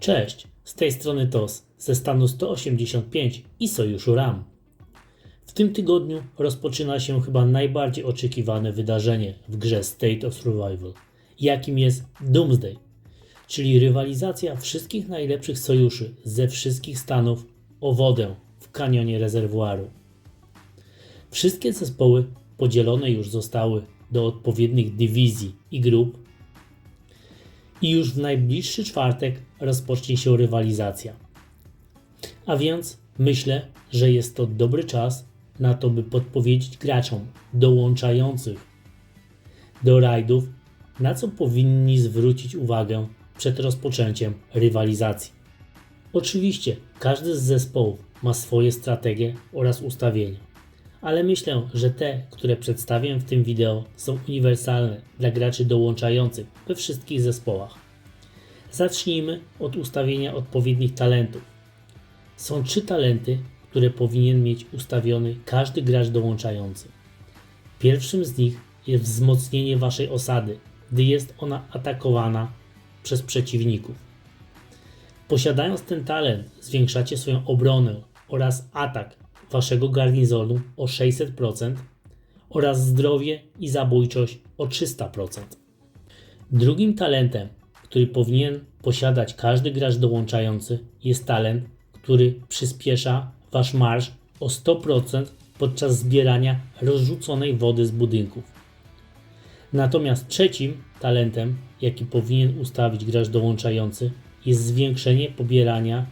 Cześć, z tej strony TOS ze stanu 185 i Sojuszu RAM. W tym tygodniu rozpoczyna się chyba najbardziej oczekiwane wydarzenie w grze State of Survival, jakim jest Doomsday, czyli rywalizacja wszystkich najlepszych sojuszy ze wszystkich stanów o wodę w kanionie rezerwuaru. Wszystkie zespoły podzielone już zostały do odpowiednich dywizji i grup i już w najbliższy czwartek rozpocznie się rywalizacja. A więc myślę, że jest to dobry czas na to, by podpowiedzieć graczom dołączających do rajdów, na co powinni zwrócić uwagę przed rozpoczęciem rywalizacji. Oczywiście każdy z zespołów ma swoje strategie oraz ustawienia, ale myślę, że te, które przedstawię w tym wideo są uniwersalne dla graczy dołączających we wszystkich zespołach. Zacznijmy od ustawienia odpowiednich talentów. Są trzy talenty, które powinien mieć ustawiony każdy gracz dołączający. Pierwszym z nich jest wzmocnienie waszej osady, gdy jest ona atakowana przez przeciwników. Posiadając ten talent, zwiększacie swoją obronę oraz atak waszego garnizonu o 600% oraz zdrowie i zabójczość o 300%. Drugim talentem, który powinien posiadać każdy gracz dołączający, jest talent, który przyspiesza wasz marsz o 100% podczas zbierania rozrzuconej wody z budynków. Natomiast trzecim talentem, jaki powinien ustawić gracz dołączający, jest zwiększenie pobierania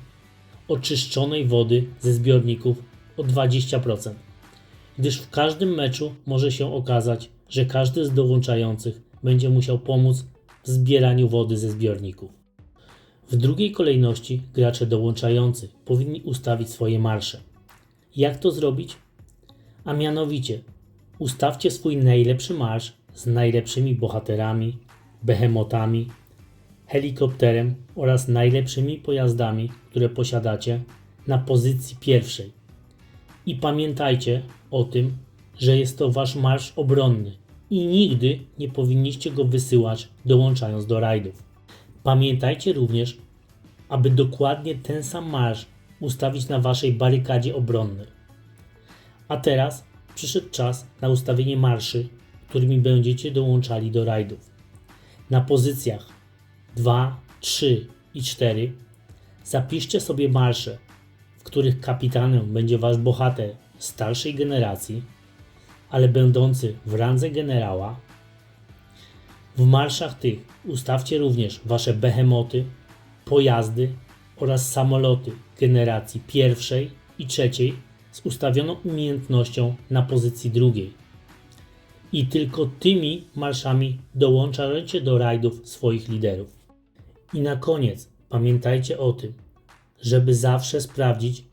oczyszczonej wody ze zbiorników o 20%, gdyż w każdym meczu może się okazać, że każdy z dołączających będzie musiał pomóc w zbieraniu wody ze zbiorników. W drugiej kolejności gracze dołączający powinni ustawić swoje marsze. Jak to zrobić? A mianowicie, ustawcie swój najlepszy marsz z najlepszymi bohaterami, behemotami, helikopterem oraz najlepszymi pojazdami, które posiadacie na pozycji pierwszej. I pamiętajcie o tym, że jest to wasz marsz obronny i nigdy nie powinniście go wysyłać dołączając do rajdów. Pamiętajcie również, aby dokładnie ten sam marsz ustawić na waszej barykadzie obronnej. A teraz przyszedł czas na ustawienie marszy, którymi będziecie dołączali do rajdów. Na pozycjach 2, 3 i 4 zapiszcie sobie marsze, których kapitanem będzie wasz bohater starszej generacji, ale będący w randze generała. W marszach tych ustawcie również wasze behemoty, pojazdy oraz samoloty generacji pierwszej i trzeciej z ustawioną umiejętnością na pozycji drugiej. I tylko tymi marszami dołączajcie do rajdów swoich liderów. I na koniec pamiętajcie o tym, żeby zawsze sprawdzić,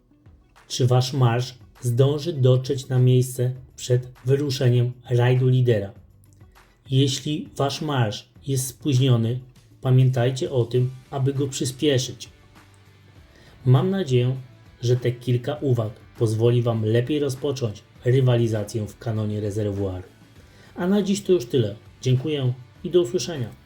czy wasz marsz zdąży dotrzeć na miejsce przed wyruszeniem rajdu lidera. Jeśli wasz marsz jest spóźniony, pamiętajcie o tym, aby go przyspieszyć. Mam nadzieję, że te kilka uwag pozwoli Wam lepiej rozpocząć rywalizację w kanonie rezerwuaru. A na dziś to już tyle. Dziękuję i do usłyszenia.